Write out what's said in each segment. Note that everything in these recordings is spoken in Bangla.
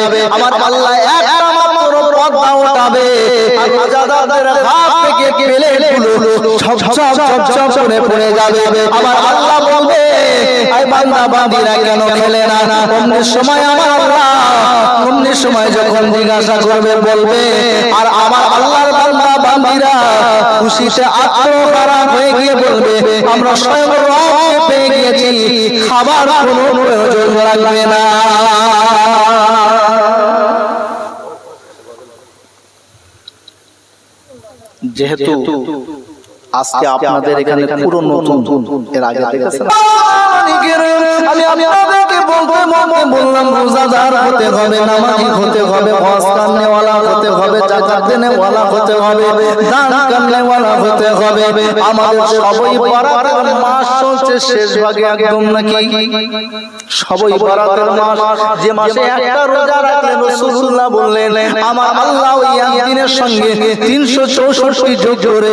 যাবে আমার আল্লাহ একটা মাত্র পর্দা ওঠাবে আর হাত থেকে প্লেটগুলো ঝপ ঝপ ঝপ ঝপ করে পড়ে যাবে। আমার আল্লাহ বলবে আই বান্দা, বান্দিরা কেন খেলে না? অমনি সময় আমার আল্লাহ, অমনি সময় যখন জিজ্ঞাসা করবে, বলবে, আর আমার আল্লাহর বান্দা, বান্দিরা খুশিতে আত্মহারা হয়ে গিয়ে বলবে, আমরা স্বয়ং রবকে পেয়ে গিয়েছি, খাবার কোনো প্রয়োজন লাগবে না। যেহেতু আজকে আপনাদের এখানে পুরো নতুন এর আগে দেখেছেন? আমি আমি আপনাদেরকে বলতে বলতে বললাম রোজাদার হতে হবে নামাজি হতে হবে হজ কামনেওয়ালা হতে হবে জাকাত দেনেওয়ালা হতে হবে দান কামনেওয়ালা হতে হবে। আমাদের সবই বরাতের মাস চলছে শেষ ভাগে একদম নাকি? সবই বরাতের মাস। যে মাসে একটা রোজা রাখলেন রাসূলুল্লাহ বললেন আমার আল্লাহ ওই একদিনের সঙ্গে 364 যোগ করে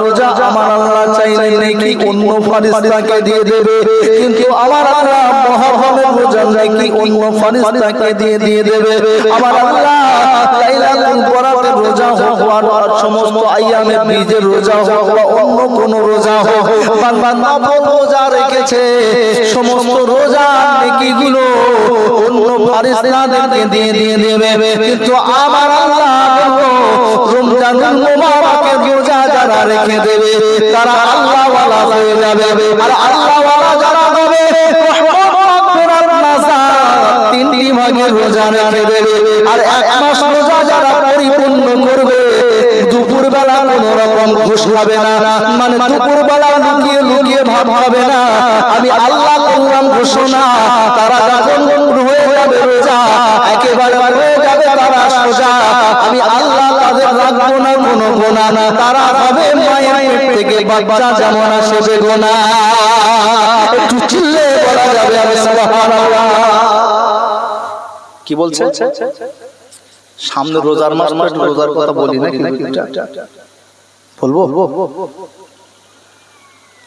নাকি অন্য ফারিস্তাকে দিয়ে দেবে। কিন্তু আমার আল্লাহ মহাভাবে রোজা নাকি অন্য ফারিস্তাকে দিয়ে দিয়ে দেবে। আমার আল্লাহ লাইলাতুল বরাতের রোজা হোক আর সমস্ত আইয়ামে বীজের রোজা বা অন্য কোন রোজা হোক বান্দা নফল রোজা রেখেছে। সমস্ত রোজা নেকিগুলো অন্য ফারিস্তাদেরকে দিয়ে দিয়ে দেবে। কিন্তু আমার আল্লাহ রমজানুল মুবারকের রোজা যারা রেখে দেবে, তারা হয়ে যাবে। আর আল্লাহ ওয়ালা যারা হবে রহমত মাগফিরাত নাজাত তিনটি ভাগে রোজা রেখে দেবে। আর এক মাস রোজা যারা পরিপূর্ণ করবে দুপুর বেলা কোন রকম ঘুষ খাবে না। মানে দুপুর বেলা লুকিয়ে লুকিয়ে ভাব হবে না। আমি আল্লাহ করলাম ঘোষণা তারা যখন হয়ে যাবে রোজা একেবারে হয়ে যাবে তারা সোজা। আমি আল্লাহ তাদের রাখব না কোনো গোনা না। তারা হবে থেকে বাচ্চা যেমন আসে বেগোনা একটু চিল্লে বলা যাবে আমি কি বলছে? সামনে রোজার মাস রোজার কথা বলি না কিন্তু বলব?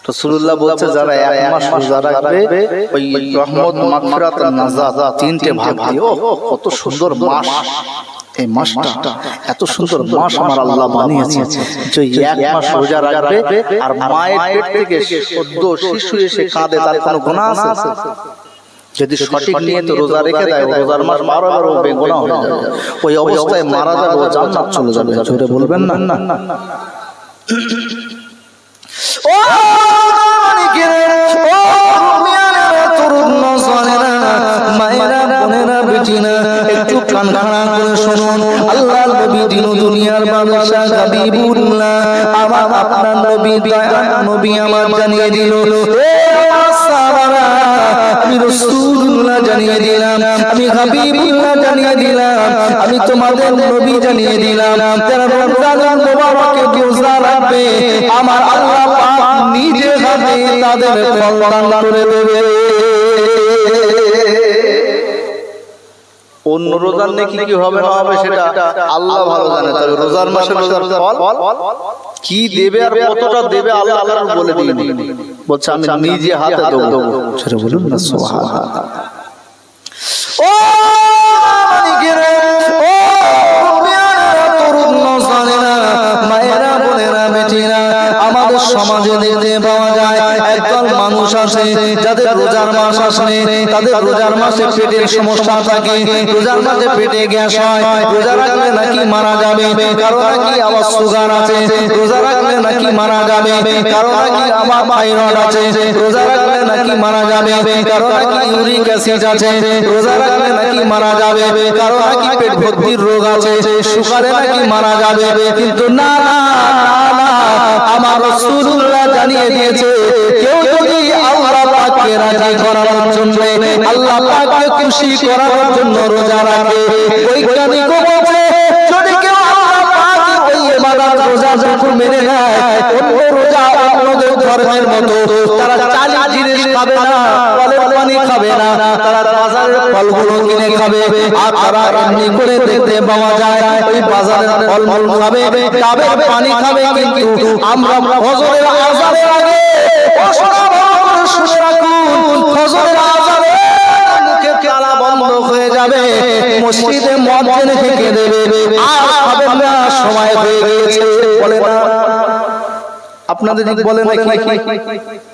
রসুল্লাহ বলছে যারা এক মাস রোজা রাখবে ওই রহমত মাগফিরাত নাজাত তিনটে ভাগ কত সুন্দর মাস। এই মাসটা এত সুন্দর মাস আমার আল্লাহ বানিয়েছে যে এক মাস রোজা রাখবে আর মায়ের পেট থেকে সদ্য শিশু এসে কাঁদে তার কোনো গুনাহ আছে? যদি সঠিক নিয়ে তো রোজা রেখে দেয় রোজার মাস বারো বারো বেগুনা হয়ে যাবে ওই অবস্থায় মারা যাবে ও জান্নাত চলে যাবে জোরে বলবেন না? না। ও ও কান খাড়া করে শুনুন। আল্লাহর নবী দিন দুনিয়ার আমার আপনার নবী নবী আমার জানিয়ে দিল আমি রাসূলুল্লাহ জানিয়ে দিলাম, আমি হাবিবুল্লাহ জানিয়ে দিলাম, আমি তোমাদের নবী জানিয়ে দিলাম রোজা রাখবে, আমার আল্লাহ পাক নিজে হাতে তাদের কল্যাণ করে দেবে অন্য রোজার নাকি কি হবে না হবে সেটা আল্লাহ ভালো জানে। তবে রোজার মাসে রোজার ফল? কি দেবে আর কতটা দেবে আল্লাহ আল্লাহ বলে দিই বলছে আমি নিজে হাতে দেবো। সেটা বলুন না সুবহানাল্লাহ। ও মায়েরা, বোনেরা, বেটিরা, আমাদের সমাজে দেখতে পাওয়া যায় একদল মানুষ আছে যাদের রোজার মাস আসলে তাদের রোজার মাসে পেটের সমস্যা থাকে। রোজার মাসে পেটে গ্যাস হয় রোজা রাখলে নাকি মারা যাবে কারও নাকি আবার সুগার আছে রোজা রাখলে নাকি মারা যাবে কারও নাকি আবার থাইরয়েড আছে রোজা রাখলে নাকি মারা যাবে কারও নাকি ইউরিক অ্যাসিড আছে রোজা রাখলে নাকি মারা যাবে কারও নাকি পেট ভর্তির রোগ আছে সুগারে নাকি মারা যাবে কিন্তু না, না আমার রাসূলুল্লাহ জানিয়ে দিয়েছে, কেউ যদি আল্লাহ পাক পাককে রাজি করানোর জন্য, আল্লাহ পাককে খুশি করানোর জন্য রোজা রাখে বৈজ্ঞানিক বলছে, যদি কেউ আল্লাহ পাকের ওই ইবাদত রোজা যখন মেনে নেয়, অন্য রোজা অন্যদের ধর্মের মতো, তারা চালি জিনিস খাবে না। খাবে না, তারা বাজারের ফলগুলো কিনে খাবে। আর তারা করে দেখতে পাওয়া যায়, ওই বাজারের ফলমূল খাবে পানি খাবে, কিন্তু আমরা আগে দেবে বলে না, আপনাদের বলে নাকি?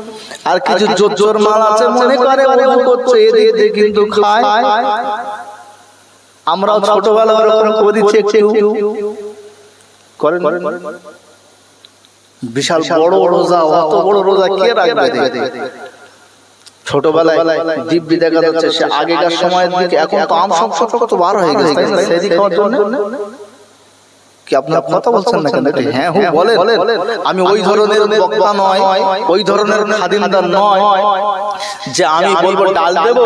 আর কিছু জোর জোর মাল আছে মনে করে করছে এদিক কিন্তু খায়। আমরাও ছোটবেলা ওরকম করেছি একটু। করেন। বিশাল বড় রোজা অত বড় রোজা কে রাখবে ছোটবেলায় দিব্যি দেখা যাচ্ছে সে আগেকার সময়ের দিকে এখন তো আম সব কত বার হয়ে গেছে? সেদিকে খাওয়ার জন্য? কি আপনার কথা বলছেন না কেন হ্যাঁ হু বলেন। আমি ওই ধরনের বক্তা নয় ওই ধরনের খাদিমদার নয় যে আমি বলব ডাল দেব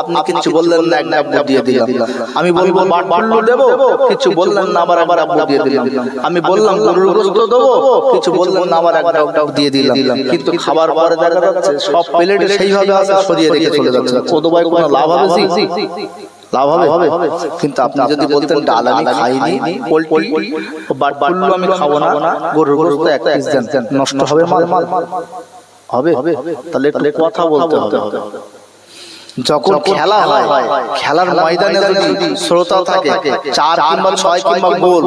আপনি কিছু বললেন না একটা আব্বু দিয়ে দিলাম। আমি বলব বাটলু দেব কিছু বললেন না আবার আবার আব্বু দিয়ে দিলাম। আমি বললাম গরুর গোস্ত দেবো কিছু বললেন না আবার একটা একটা দিয়ে দিলাম। কিন্তু খাবার পরে দেখা যাচ্ছে সব প্লেটে সেইভাবে আছে সরিয়ে রেখে চলে যাচ্ছে কোনো লাভ হবে? লাভ হবে। কিন্তু আপনি যদি বলতেন ডাল আমি খাইনি পোল্ট্রি বাট বাটলু আমি খাব না গরুর গোস্ত এক পিস দেন নষ্ট হবে মাল। মাল। হবে তাহলে একটু কথা বলতে হবে। যখন খেলা হয় খেলার ময়দানে যদি শ্রোতা থাকে চার কিংবা ছয় কিংবা গোল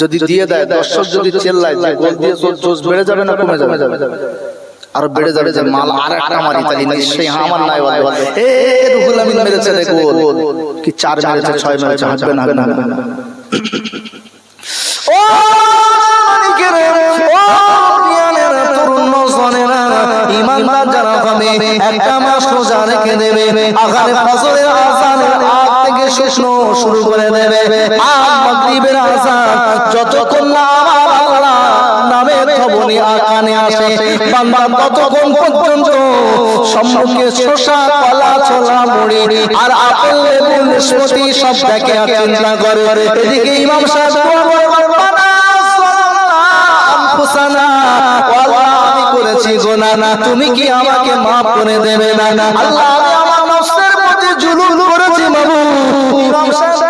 যদি দিয়ে দেয় দর্শক যদি চেল্লায় গোল দিয়ে বেড়ে যাবে না কমে যাবে। আরও বেড়ে যাবে যে মাল আর একটা মারি তাহলে নিশ্চয়ই আমার নাই বলে। এ রুহুল আমিন মেরেছে গোল কি চার মেরেছে ছয় মেরেছে হাঁটবে না হাঁটবে না ও মানিকের ও পিয়ানের তরুণ নজনেরা ইমানদার যারা হবে একটা মাস রোজা রেখে দেবে আগামী ফজরের আজানের আগ থেকে শুকনো শুরু করে দেবে। আর মাগরিবের আজান যতক্ষণ না খবরে আকানে আসে। বান্দা ততক্ষণ পর্যন্ত সম্মুখে শোষা কলা ছোলা মুড়ি আর আপেল লেবু নাশপাতি সব দেখে আর চিন্তা করে। এদিকে ইমাম সাহেব আমি করেছি গোনা তুমি কি আমাকে মাফ করে দেবে না? আল্লাহ আমার নফসের প্রতি জুলুম করেছি বাবু। ইমাম সাহেব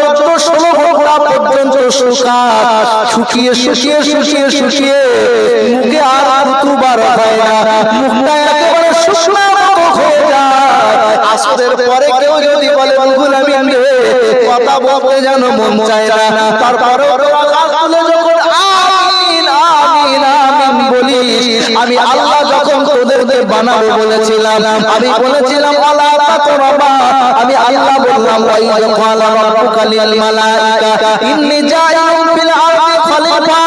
ষোলো ঘণ্টা পর্যন্ত শুকা শুকিয়ে শুকিয়ে শুকিয়ে শুকিয়ে মুখে আর হয় না। মুখটা একেবারে আমি কথা বলতে যেন না। আমি আল্লাহ যখন তোদেরকে বানাবো বলেছিলাম, আমি বলেছিলাম, আল্লাহ আমি আল্লাহ বললাম ওয়াই ক্বালা রাব্বুকা লিল মালাইকা, ইন্নী ফিল আরদি খলিফা,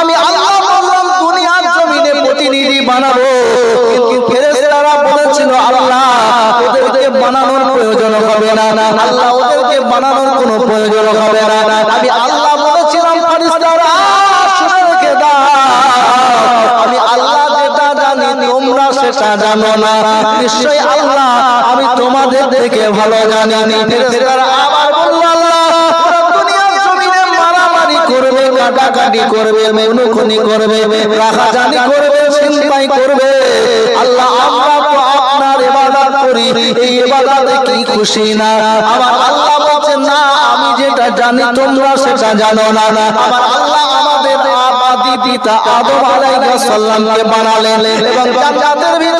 আমি আল্লাহ বললাম, দুনিয়ার জমিনে প্রতিনিধি বানাবো। কিন্তু ফেরেশতারা বলেছিল, আল্লাহ, ওদেরকে বানানোর প্রয়োজন হবে না। আল্লাহ, ওদেরকে বানানোর কোনো প্রয়োজন হবে না। আমি আল্লাহ বলেছিলাম, ফেরেশতারা দাও। আমি আল্লাহ যেটা জানি, তোমরা সেটা জানো না। নিশ্চয়ই আল্লাহ তোমাদের থেকে ভালো জানি ফেরেশতারা আবার বলল আল্লাহ দুনিয়ার জমিনে মারামারি করবে কাটাকাটি করবে মেনুখনি করবে রাখাজানি করবে চিন্তাই করবে। আল্লাহ আমরা তো আপনার ইবাদত করি এই ইবাদতে কি খুশি না? আমার আল্লাহ বলছে না আমি যেটা জানি তোমরা সেটা জানো না। আমার আল্লাহ আমাদের আদি পিতা আদম আলাইহিস সালামকে বানালেন এবং জান্নাতের ভিতরে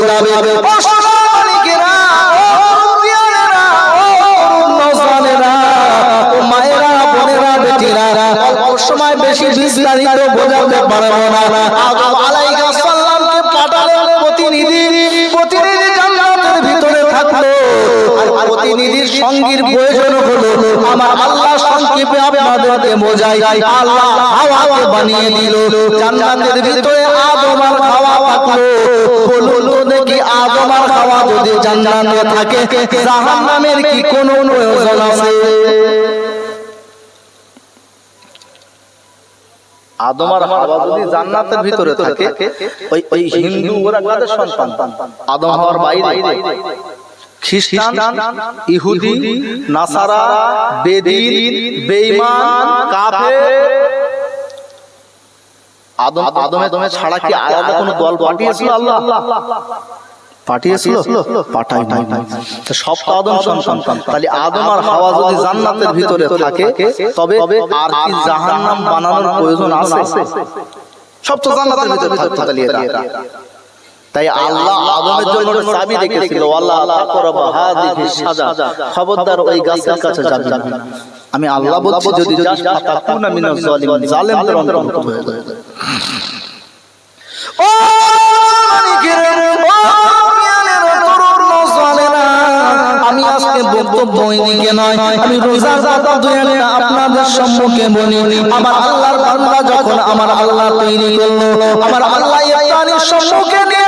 আপনাদেরকে আল্লাহ হাওয়াকে বানিয়ে দিল জান্নাতের ভিতরে আদম আর হাওয়া থাকল। বলুন তো দেখি আদম আর হাওয়া যদি জান্নাতে থাকে জাহান্নামের কি কোনো প্রয়োজন আছে? আদম আর হাওয়া যদি জান্নাতের ভিতরে থাকে ওই ওই হিন্দু ওরা কাদের সন্তান। আদম হওয়ার বাইরে। খ্রিস্টান ইহুদি নাসারা বেদিন বেঈমান কাফের। আদম আদমে দমে ছাড়া কি আলাদা কোনো দল পাঠিয়েছিল আল্লাহ? পাঠিয়েছিল? পাঠাই নাই তো সব তো আদম সন্তান। তাহলে আদম আর হাওয়া যদি জান্নাতের ভিতরে থাকে তবে আর কি জাহান্নাম বানানোর প্রয়োজন আছে? সব তো জান্নাতের ভিতরে এরা। তাই আল্লাহ আদমের জন্য চাবি রেখেছিল। আল্লাহ খবরদার ওই গাছের কাছে যাবি। না আমি আল্লাহ বলছি যদি যাস ফাতাকুনা মিনাজ জালিমিন। জালেমদের অন্তর্ভুক্ত হয়ে যাবে ও মালিকেরা, ও মিয়ানের তরুণ নওজওয়ানেরা, আমি আজকে বক্তব্য ওইদিকে নয়। আমি রোজার কথা দুই একটা আপনাদের সম্মুখে বলি আমার আল্লাহর বান্দা যখন আমার আল্লাহ তৈরি করল আমার আল্লাহ ইফতারির সম্মুখে নিয়ে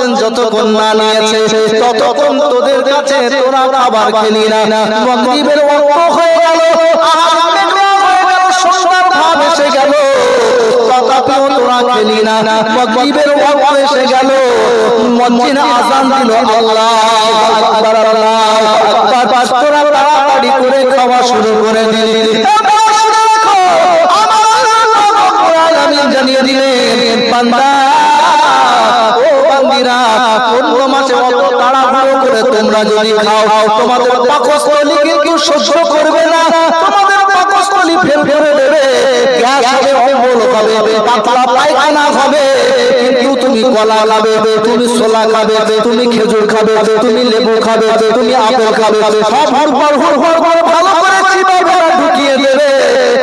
মজ্জেন যতক্ষণ না নিয়েছে, ততক্ষণ তোদের কাছে তোরা খাবার খেলি না। মগরিবের ওয়াক্ত হয়ে গেল না। তাড়াতাড়ি করে খাওয়া শুরু করে দিলি। তোমরা যদি খাও, তোমাদের পাকস্থলী কিন্তু সহ্য করবে না। তোমাদের পাকস্থলী ফেল ফেলে দেবে। গ্যাস হবে অম্বল হবে পাতলা পায়খানা হবে কিন্তু তুমি কলা খাবে, তুমি ছোলা খাবে, তুমি খেজুর খাবে, তুমি লেবু খাবে, তুমি আপেল খাবে, সব হর হর হর হর ভালো করে চিবাবে না ঢুকিয়ে দেবে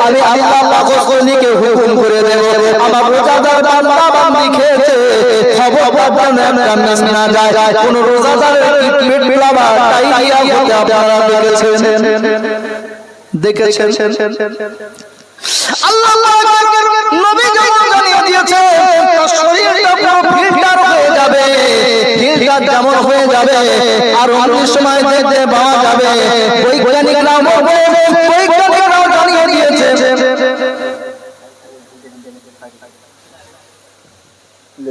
আমি আল্লাহ পাকস্থলীকে হুকুম করে দেব। আমার রোজাদার বান্দা বান্দি খেয়েছে। খবর একটা মিস না যায় কোন রোজাদারের কি পেট বিলাবা ডায়রিয়া হতে আপনারা দেখেছেন। দেখেছেন। আল্লাহ নবী যখন জানিয়ে দিয়েছে। তার শরীরটা পুরো ফিল্টার হয়ে যাবে। ফিল্টার যেমন হয়ে যাবে? আর অন্য সময় দেখতে পাওয়া যাবে। বৈজ্ঞানিকরাও বলবে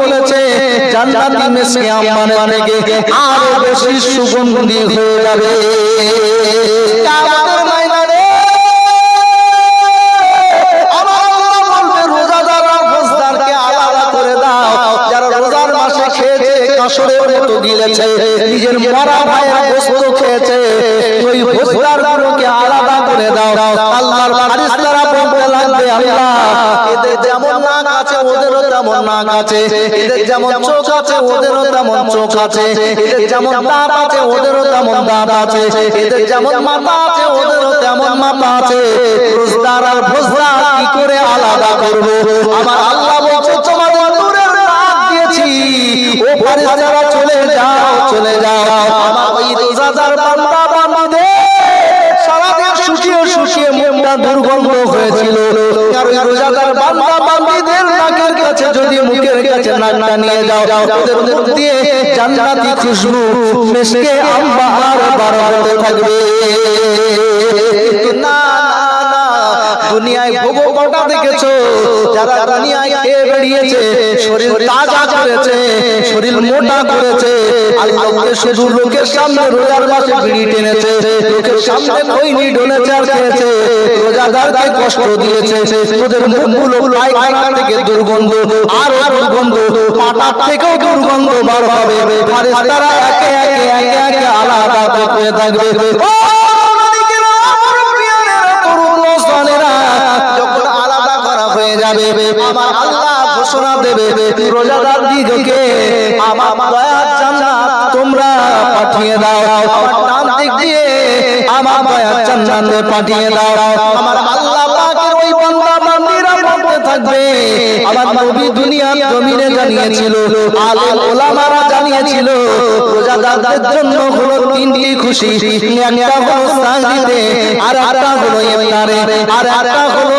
বলেছে জান্নাতি মেসকে মানে আরও বেশি সুগন্ধি হয়ে যাবে। গিলেছে নিজের মরা ভাইয়ের গোস্ত খেয়েছে। ওই গোস্তার ফৌজদারগুলোকে আলাদা করে দাও। আল্লাহর ফারিস্তারা বলতে লাগবে, আল্লাহ, এদের যেমন নাক আছে, ওদেরও তেমন নাক আছে। এদের যেমন চোখ আছে, ওদেরও তেমন চোখ আছে। এদের যেমন দাঁত আছে, ওদেরও তেমন দাঁত আছে। এদের যেমন মাথা আছে, ওদেরও তেমন মাথা আছে। রোজদার আর ভোজদার কি করে আলাদা করব? আমার আল্লাহ বলছে, তোমাদের নূরের রাত দিয়েছি। ও ফারিস্তারা যাও চলে যাও। দুনিয়ায় ভোগ কটা দেখেছ? যারা দুনিয়ায় খেয়ে বেরিয়েছে শরীর তাজা করেছে শরীর মোটা করেছে আর লোকে শুধু লোকের সামনে রোজার মাসে বিড়ি টেনেছে লোকের সামনে খৈনি ডলেছে আর খেয়েছে রোজাদারকে কষ্ট দিয়েছে ওদের মুখগুলো পায়খানা থেকে দুর্গন্ধ আর দুর্গন্ধ পাটা থেকেও দুর্গন্ধ বার হবে ফারেস্তারা একে একে একে একে আলাদা করতে থাকবে। যখন আলাদা করা হয়ে যাবে আমার ঘোষণা দেবে রোজাদার দিগকে আমার দয়ার জান্নাত তোমরা পাঠিয়ে দাও। ডান দিক দিয়ে আমার দয়ার জান্নাতে পাঠিয়ে দাও। আমার আল্লাহ পাকের ওই বান্দা থাকবে। আমার নবী দুনিয়ার জমিনে জানিয়েছিল, আলেম ওলামারা জানিয়েছিল, রোজাদারদের জন্য হলো তিনটি খুশি। একটা হলো আর একটা হলো ইফতারে। আর একটা হলো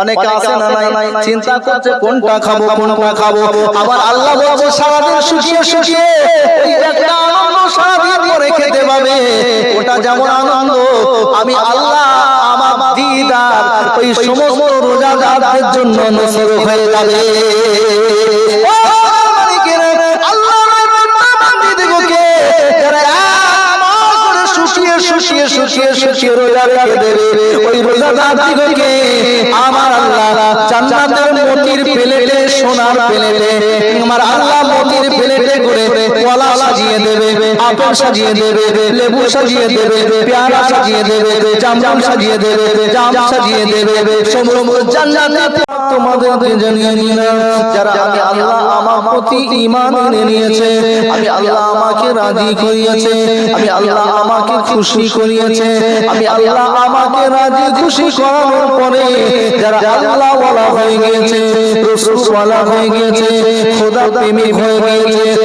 অনেকে আসে না নাই চিন্তা করছে কোনটা খাব কোনটা খাব। আবার আল্লাহ বলছে সারাদিন শুকিয়ে শুকিয়ে একটা আনন্দ সারাদিন পরে খেতে পাবে। ওটা যেমন আনন্দ আমি আল্লাহ আমার দিদার ওই সমস্ত রোজাদারদের জন্য নসর হয়ে যাবে। শুকিয়ে শুকিয়ে শুকিয়ে শুকিয়ে রোজা রেখে দেবে ওই রোজাদার দিগকে আমার আল্লাহ জান্নাতের মতির প্লেটে সোনার প্লেটে আমার আল্লাহ মতির প্লেটে করে কলা সাজিয়ে দেবে। আপেল সাজিয়ে দেবে, লেবু সাজিয়ে দেবে, পেয়ারা সাজিয়ে দেবে, জামরুল সাজিয়ে দেবে, জাম সাজিয়ে দেবে তোমাদেরকে জানিয়ে যারা আমি আল্লাহ আমার প্রতি ঈমান এনে নিয়েছে, আমি আল্লাহ আমাকে রাজি করিয়েছে, আমি আল্লাহ আমাকে খুশি করিয়েছে, আমি আল্লাহ আমাকে রাজি খুশি পরে যারা আল্লাহ ওয়ালা হয়ে গিয়েছে রসুল ওয়ালা হয়ে গিয়েছে খোদা প্রেমিক হয়ে গিয়েছে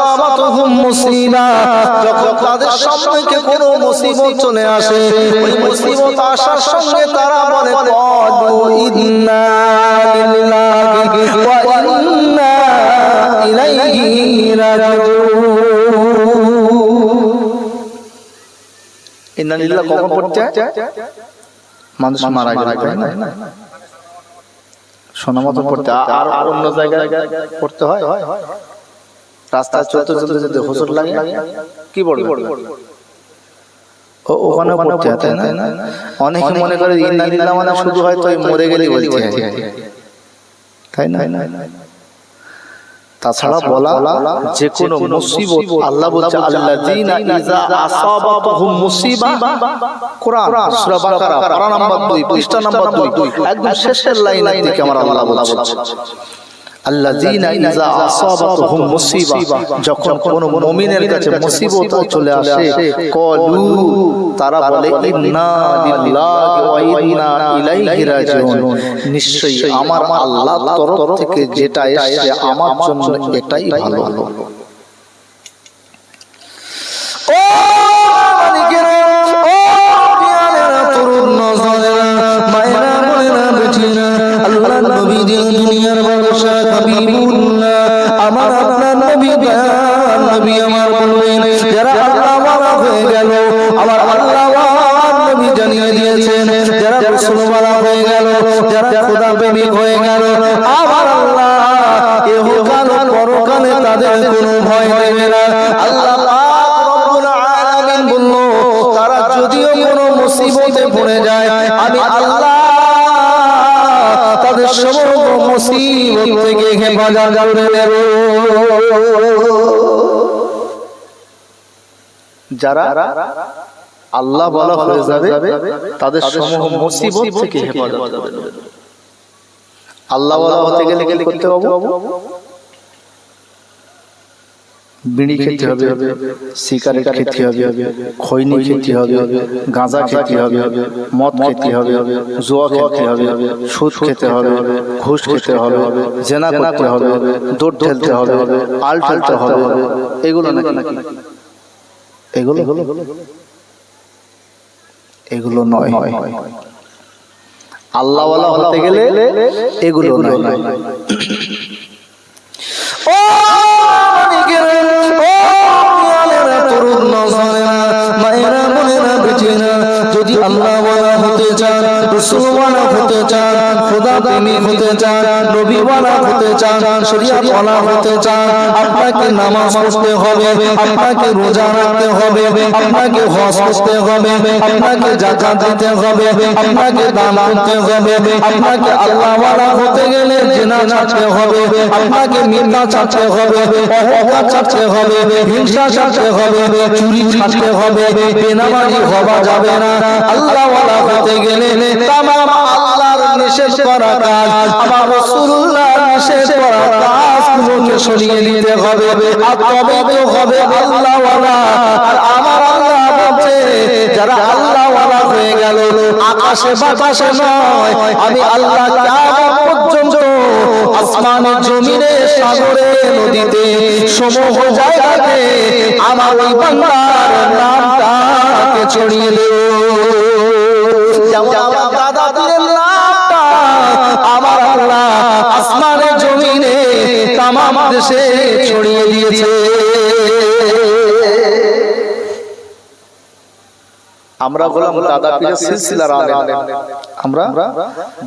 মানুষ মারা তাই না? পড়তে আর অন্য জায়গায় পড়তে হয়? রাস্তায় চলতে চলতে যদি হোসট লাগে কি বলবে ওখানে পড়তে হয়, তাই না? অনেকে মনে করে ইন্না লিল্লাহ মানে শুধু হয়তো মরে গেলে বলতে হয় তাই না? তাছাড়া বলা যে কোনো মুসিবত আল্লাহ বলছে আল্লাযীনা ইযা আসাবাতুহুম মুসিবা। কোরআন সূরা বাকারা পারা নাম্বার 2 পৃষ্ঠা নাম্বার 2 একদম শেষের লাইনের দিকে আমার আল্লাহ বলছে। যখন কোন মুমিনের কাছে মুসিবত চলে আসে কলু তারা বলে নিশ্চয়ই আমার আল্লাহর তরফ থেকে যেটা এসেছে আমার জন্য এটাই ভালো। মায়েরা, বোনেরা, বেটিরা, আল্লাহর নবী দিন দুনিয়ার যারা আল্লাহ বলা হয়ে যাবে তাদের সমূহ মুসিবত থেকে হেফাজত আল্লাহ বলা হতে গেলে গেলে করতে হবে বিড়ি খেতে হবে সিগারেট খেতে হবে খৈনি খেতে হবে গাঁজা খেতে হবে মদ খেতে হবে জুয়া খেতে হবে সুদ খেতে হবে ঘুষ খেতে হবে জেনা করতে হবে দৌড় ঠেলতে হবে আল ঠেলতে হবে এগুলো নাকি এগুলো এগুলো নয় আল্লাহ হতে গেলে এগুলো নয় ও চান রসুল ওয়ালা হতে চান, খোদা প্রেমী হতে চান, নবীওয়ালা হতে চান শরিয়াত ওয়ালা হতে চান, আপনাকে নামাজ পড়তে হবে, আপনাকে রোজা রাখতে হবে, আপনাকে হজ করতে হবে, আপনাকে জাকাত দিতে হবে, আপনাকে দান করতে হবে, আপনাকে আল্লাহওয়ালা হতে গেলে জেনা ছাড়তে হবে আপনাকে মিথ্যা ছাড়তে হবে অহংকার ছাড়তে হবে হিংসা ছাড়তে হবে চুরি ছাড়তে হবে বেনামাজি হওয়া যাবে না। আল্লাহ হতে গেলে তামাম আল্লাহর নিষেধ করা কাজ। আমার রাসূলুল্লাহ নিষেধ করা কাজ কাজগুলোকে সরিয়ে নিতে হবে আর তবে হবে আল্লাহ আর আমার আল্লাহ বলছে যারা আল্লাহ হয়ে গেল। আকাশে বাতাসে নয়। আমি আল্লাহ পর্যন্ত জমিনে, সাগরে, নদীতে সমূহ জায়গাতে আমার ওই বান্দার নামটাকে ছড়িয়ে দেব আমার দাদা পীরের নামটা, আমার আল্লাহ আসমানে, জমিনে, তামাম দেশে ছড়িয়ে দিয়েছে। আমরা দাদা পীরের সিলসিলার আলেম। আমরা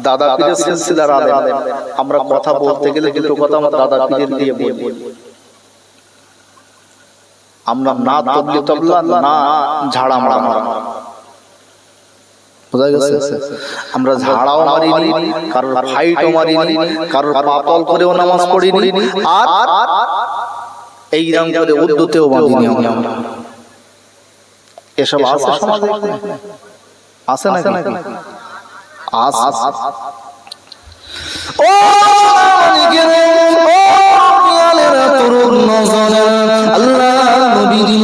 দাদা পীরের সিলসিলার আলেম। আমরা কথা বলতে গেলে দুটো কথা আমরা দাদা পীরের দিয়ে বলি। আমরা না তবলি তবলা না ঝাড়া মারা। মারা। বোঝা গেছে? আমরা ঝাড়াও মারিনি কারোর ফাইটও মারিনি কারোর পাতল করেও নামাজ পড়িনি। আর এইরকম করে উদ্যুতেও বাঁধিনি আমরা। এসব আছে সমাজে আছে নাকি? আস। ও তরুণ আল্লাহ নবী দিন দুনিয়ার বাদশা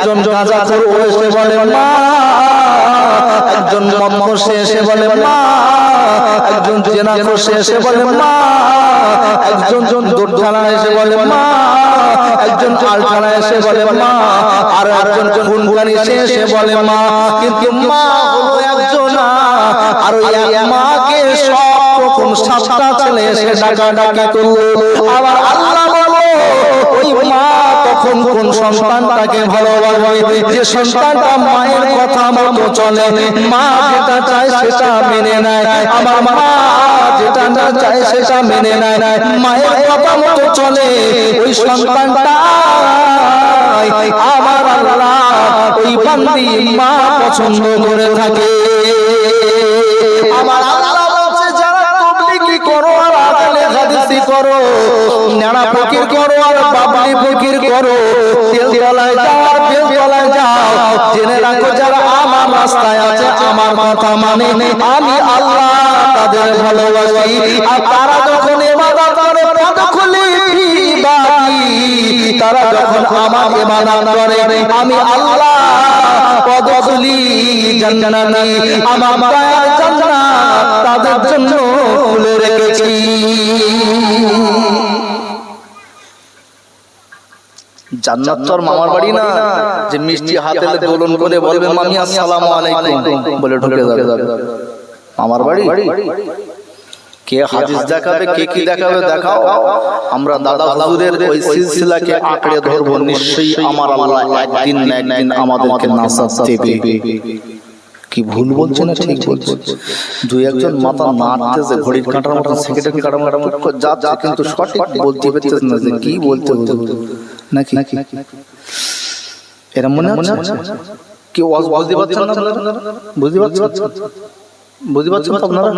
একজন গাঁজাখোর ও এসে বলে মা। একজন মদ এসে বলে মা। একজন জেনাখোর এসে বলে মা। একজন জন দোরঠানা এসে বলে মা। একজন আলঠানা এসে বলে মা। আর একজন খুনখানি এসে এসে বলে মা। কিন্তু মা হলো একজন। আর ওই মাকে সব রকম সাতটা ছেলে এসে ডাকা ডাকা করল। আবার তখন কোন সন্তানটাকে ভালোবাসবে? যে সন্তানটা মায়ের কথা মতো চলে, মা যেটা চায় সেটা মেনে নেয়। আমার মা যেটা না চায় সেটা মেনে নেয়। মায়ের কথা মতো চলে, ওই সন্তানটা আমার আল্লাহ ওই বান্দি মা পছন্দ করে থাকে। আমার হাদিসি করো, নেড়া ফকির করো আর বাবলি ফকির করো। যাও যাও। জেনে রাখো যারা আমার রাস্তায় আছে, আমার মানে আমি আল্লাহ, তাদের ভালোবাসি। আর তারা যখন ইবাদত করে পদ খুলি তারা যখন আমার ইবাদত করে, আমি আল্লাহ পদ খুলি আমার জান্নাত তাদের জন্য খুলে রেখেছি। জান্নাত তো আর মামার বাড়ি না। যে মিষ্টি হাতে দোলন করে বলবে মামি আসসালামু আলাইকুম বলে ঢুকে যাবে। মামার বাড়ি? কে হাদিস দেখাবে কে কি দেখাবে দেখাও। আমরা দাদা হুজুরের ওই সিলসিলাকে আঁকড়ে ধরবো। নিশ্চয়ই আমার আল্লাহ একদিন না একদিন আমাদেরকে নাসাত দেবে। কি ভুল বলছে না ঠিক বলছে? দুই একজন মাথা নাড়তেছে ঘড়ির কাঁটার মতো সেকেন্ডের কাঁটার মতো যা যাচ্ছে কিন্তু সঠিক বলতে পারতেছে না যে কি বলতে হতো নাকি? নাকি? এরা মনে মনে হচ্ছে। কি ওয়াজ বুঝতে পারছেন? না? বুঝতে পারছেন বুঝতে পারছেন আপনারা?